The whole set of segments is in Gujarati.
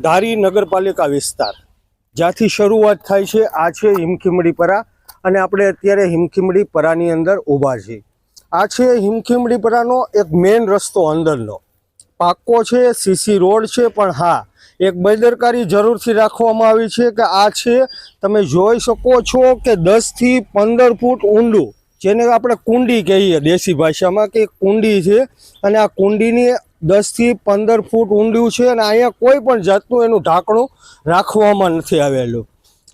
ધારી નગરપાલિકા વિસ્તાર. જ્યાંથી શરૂઆત થાય છે, આ છે હિમખીમડી પરા અને આપણે અત્યારે હિમખીમડી પરાની અંદર ઊભા છીએ. આ છે હિમખીમડી પરાનો એક મેઇન રસ્તો અંદરનો. પાક્કો છે સીસી રોડ છે, પણ હા, એક બેદરકારી જરૂરથી રાખવામાં આવી છે કે આ છે, તમે જોઈ શકો છો કે દસથી પંદર ફૂટ ઊંડું, જેને આપણે કુંડી કહીએ દેશી ભાષામાં કે કુંડી છે, અને આ કુંડીની દસથી પંદર ફૂટ ઊંડું છે અને અહીંયા કોઈ પણ જાતનું એનું ઢાંકણું રાખવામાં નથી આવેલું.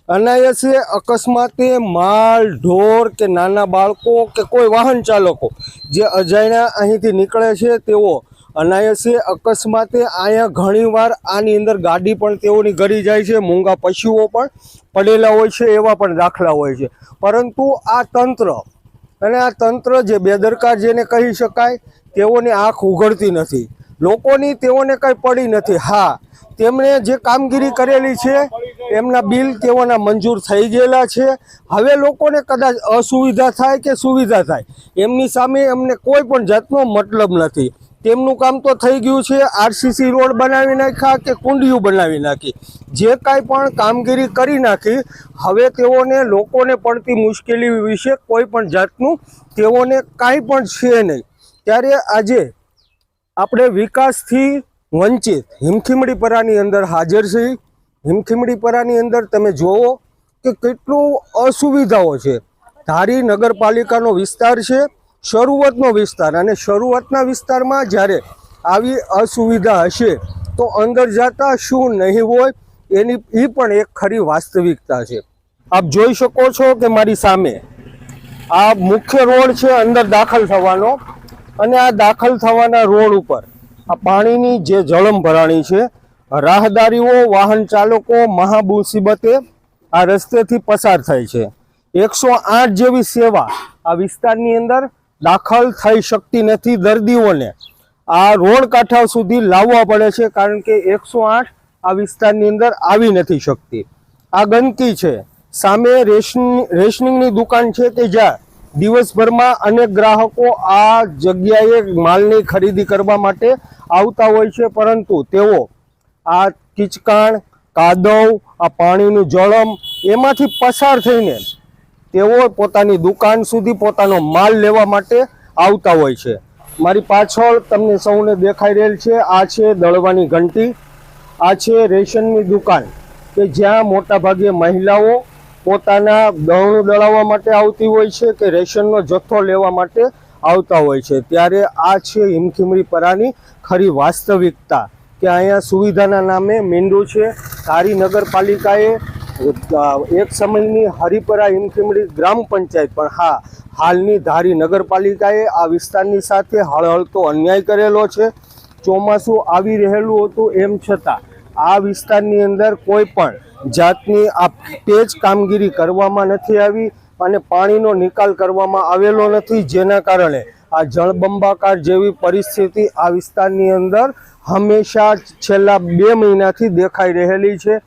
અનાયસે અકસ્માતે માલ, ઢોર કે નાના બાળકો કે કોઈ વાહન ચાલકો જે અજાણ્યા અહીંથી નીકળે છે, તેઓ અનાયસે અકસ્માતે અહીંયા ઘણીવાર આની અંદર ગાડી પણ તેઓની ગરી જાય છે, મૂંગા પશુઓ પણ પડેલા હોય છે, એવા પણ દાખલા હોય છે. પરંતુ આ તંત્ર અને આ તંત્ર જે બેદરકાર જેને કહી શકાય, તેઓની આંખ ઉઘડતી નથી. લોકોની તેઓને કંઈ પડી નથી. હા, તેમણે જે કામગીરી કરેલી છે, એમના બિલ તેઓના મંજૂર થઈ ગયેલા છે. હવે લોકોને કદાચ અસુવિધા થાય કે સુવિધા થાય, એમની સામે એમને કોઈ પણ જાતનો મતલબ નથી. તેમનું કામ તો થઈ ગયું છે, આરસીસી રોડ બનાવી નાખ્યા કે કુંડિયું બનાવી નાખી. જે કાંઈ પણ કામગીરી કરી નાખી, હવે તેઓને લોકોને પડતી મુશ્કેલી વિશે કોઈ પણ જાતનું તેઓને કાંઈ પણ છે નહીં. ત્યારે આજે આપણે વિકાસથી વંચિત હિમખીમડી પરાની અંદર હાજર છીએ હિમખીમડી પરાની અંદર તમે જુઓ કે કેટલું અસુવિધાઓ છે. ધારી નગરપાલિકાનો વિસ્તાર છે, શરૂઆતનો વિસ્તાર અને શરૂઆતના વિસ્તારમાં જ્યારે આવી અસુવિધા હશે તો અંદર જતા શું નહીં હોય એની એ પણ એક ખરી વાસ્તવિકતા છે. આપ જોઈ શકો છો કે મારી સામે આ મુખ્ય રોડ છે અંદર દાખલ થવાનો. અને આ દાખલ થવાના રોડ ઉપર આ પાણીની જે જળમ ભરાણી છે, રાહદારીઓ, વાહન ચાલકો મહા મુસીબતે આ રસ્તેથી પસાર થાય છે. એકસો આઠ જેવી સેવા આ વિસ્તારની અંદર દાખલ થઈ શકતી નથી દર્દીઓને. આ રોડ કાંઠા સુધી લાવવા પડે છે કારણ કે એકસો આઠ આ વિસ્તારની અંદર આવી નથી શકતી. આ ગંદકી છે. સામે રેશન રેશનિંગની દુકાન છે કે જ્યાં દિવસભરમાં અનેક ગ્રાહકો આ જગ્યાએ માલની ખરીદી કરવા માટે આવતા હોય છે, પરંતુ તેઓ આ કિચકાણ, કાદવ, આ પાણીનું જળમ એમાંથી પસાર થઈને તેઓ પોતાની દુકાન સુધી પોતાનો માલ લેવા માટે આવતા હોય છે. મારી પાછળ તમને સૌને દેખાઈ રહેલ છે, આ છે દળવાની ઘંટી, આ છે રેશનની દુકાન કે જ્યાં મોટાભાગે મહિલાઓ પોતાના દળનું દળાવવા માટે આવતી હોય છે કે રેશનનો જથ્થો લેવા માટે આવતા હોય છે. ત્યારે આ છે હિમખીમરી પરાની ખરી વાસ્તવિકતા કે અહીંયા સુવિધાના નામે મીંડું છે. ધારી નગરપાલિકાએ એક સમયની હરિપરા હિમખીમડી ગ્રામ પંચાયત, પણ હા, હાલની ધારી નગરપાલિકાએ આ વિસ્તારની સાથે હળહળતો અન્યાય કરેલો છે. ચોમાસું આવી રહેલું હતું એમ છતાં આ વિસ્તારની અંદર કોઈ પણ જાતની આ પેજ કામગીરી કરવામાં નથી આવી અને પાણીનો નિકાલ કરવામાં આવેલો નથી. જેના કારણે આ જળબંબાકાર જેવી પરિસ્થિતિ આ વિસ્તારની અંદર હંમેશા છેલ્લા બે મહિનાથી દેખાઈ રહેલી છે.